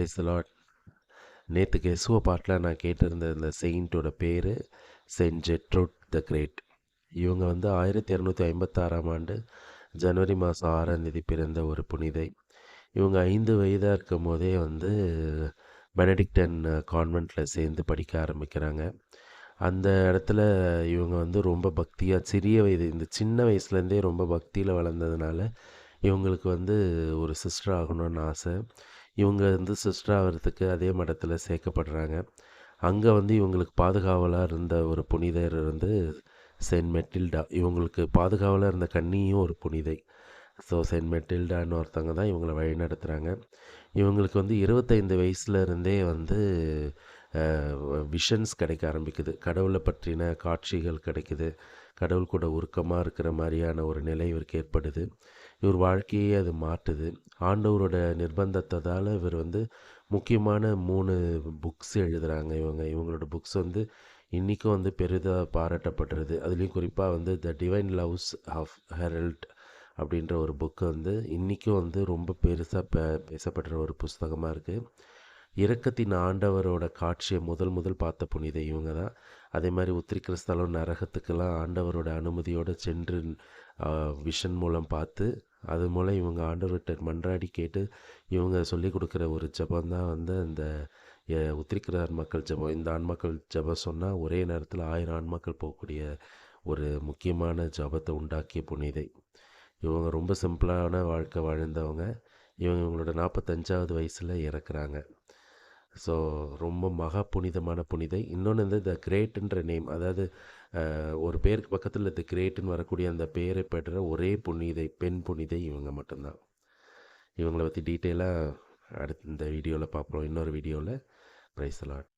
Price lot நேற்று கெசுவ பாட்டில் நான் கேட்டிருந்த இந்த செயின்ட்டோட பேர் செயின்ட் ஜெட்ரோட் த கிரேட் இவங்க வந்து ஆயிரத்தி இரநூத்தி ஐம்பத்தாறாம் ஆண்டு ஜனவரி மாதம் ஆறாம் தேதி பிறந்த ஒரு புனிதை. இவங்க ஐந்து வயதாக இருக்கும் போதே வந்து பெனடிக்டன் கான்வெண்ட்டில் சேர்ந்து படிக்க ஆரம்பிக்கிறாங்க. அந்த இடத்துல இவங்க வந்து ரொம்ப பக்தியாக சிறிய வயது இந்த சின்ன வயசுலேருந்தே ரொம்ப பக்தியில் வளர்ந்ததுனால இவங்களுக்கு வந்து ஒரு சிஸ்டர் ஆகணும்னு ஆசை. இவங்க வந்து சிஸ்டர் அதே மடத்தில் சேர்க்கப்படுறாங்க. அங்கே வந்து இவங்களுக்கு பாதுகாவலாக இருந்த ஒரு புனிதர் வந்து செயின்ட் மெட்டில்டா. இவங்களுக்கு பாதுகாவலாக இருந்த கன்னியும் ஒரு புனிதை. ஸோ செயின்ட் மெட்டில்டான்னு ஒருத்தவங்க தான் இவங்களை வழி நடத்துகிறாங்க இவங்களுக்கு வந்து இருபத்தைந்து வயசுல இருந்தே வந்து விஷன்ஸ் கிடைக்க ஆரம்பிக்குது. கடவுளை பற்றின காட்சிகள் கிடைக்குது. கடவுள் கூட உருக்கமாக இருக்கிற மாதிரியான ஒரு நிலை இவருக்கு ஏற்படுது. இவர் வாழ்க்கையே அது மாட்டுது ஆண்டவரோட நிர்பந்தத்ததால் இவர் வந்து முக்கியமான மூணு புக்ஸ் எழுதுகிறாங்க இவங்க. இவங்களோட புக்ஸ் வந்து இன்றைக்கும் வந்து பெரிதாக பாராட்டப்படுறது. அதுலேயும் குறிப்பாக வந்து the divine loves of Herald அப்படின்ற ஒரு புக்கு வந்து இன்றைக்கும் வந்து ரொம்ப பெருசாக பே பேசப்படுற ஒரு புஸ்தகமாக இருக்குது இரக்கத்தின் ஆண்டவரோட காட்சியை முதல் முதல் பார்த்த புனித இவங்க தான். அதே மாதிரி உத்திரிக்கிறிஸ்தலம் நரகத்துக்கெல்லாம் ஆண்டவரோட அனுமதியோடு சென்று விஷன் மூலம் பார்த்து அது மூலம் இவங்க ஆண்டவர்கிட்ட மன்றாடி கேட்டு இவங்க சொல்லி கொடுக்குற ஒரு ஜபம் தான் வந்து இந்த உத்திரிக்கிறார் மக்கள் ஜபம். இந்த ஆண்மக்கள் ஜபம் சொன்னால் ஒரே நேரத்தில் ஆயிரம் ஆண்மக்கள் போகக்கூடிய ஒரு முக்கியமான ஜபத்தை உண்டாக்கிய புனிதை. இவங்க ரொம்ப சிம்பிளான வாழ்க்கை வாழ்ந்தவங்க. இவங்க இவங்களோட நாற்பத்தஞ்சாவது வயசில் இறக்குறாங்க. ஸோ ரொம்ப மகா புனிதமான புனிதை. இன்னொன்று வந்து த கிரேட்டுன்ற நேம் அதாவது ஒரு பேருக்கு பக்கத்தில் த கிரேட்டுன்னு வரக்கூடிய அந்த பேரை பெற்ற ஒரே புனிதை பெண் புனிதை இவங்க மட்டும்தான். இவங்களை பற்றி டீட்டெயிலாக அடுத்த இந்த வீடியோவில் பார்ப்போம் இன்னொரு வீடியோவில் ப்ரைஸ் லாட்